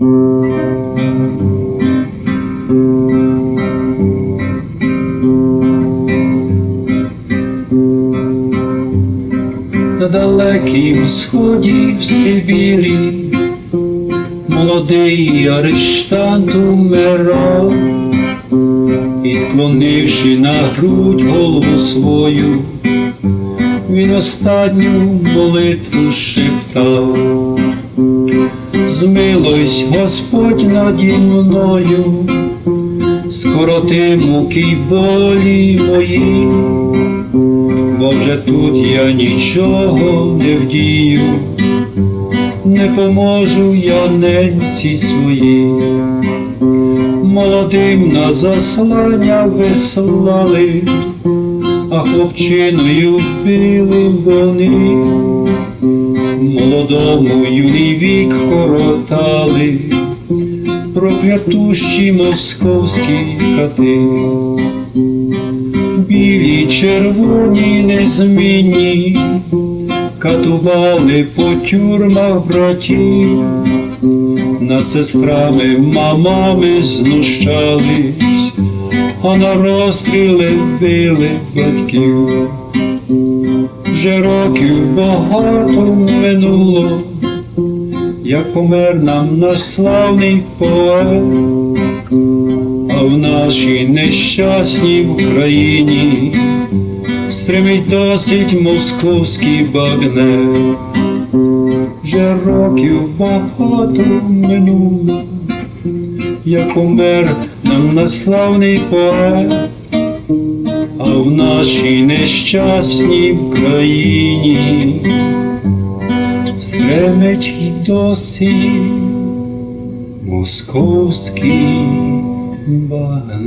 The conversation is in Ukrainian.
На далекім сході в Сибірі молодий арештант умирав, і склонивши на грудь голову свою, він останню молитву шептав. Змилуйсь, Господь наді мною, скороти муки й болі мої, бо тут я нічого не вдію, не поможу я ненці своїй. Молодим на заслання вислали, а хлопчиною били вони? Молодому юний вік коротали, проклятущі московські кати, білі червоні незмінні, катували по тюрмах братів, над сестрами, мамами знущались, а на розстріли били батьків. Вже років багато минуло, як помер нам наш славний поет, в нашій нещасній Україні стримить досить московський багнет. Вже років багато минуло, як помер нам наш славний поет. А в нашій нещасній країні стремить досі московський bonan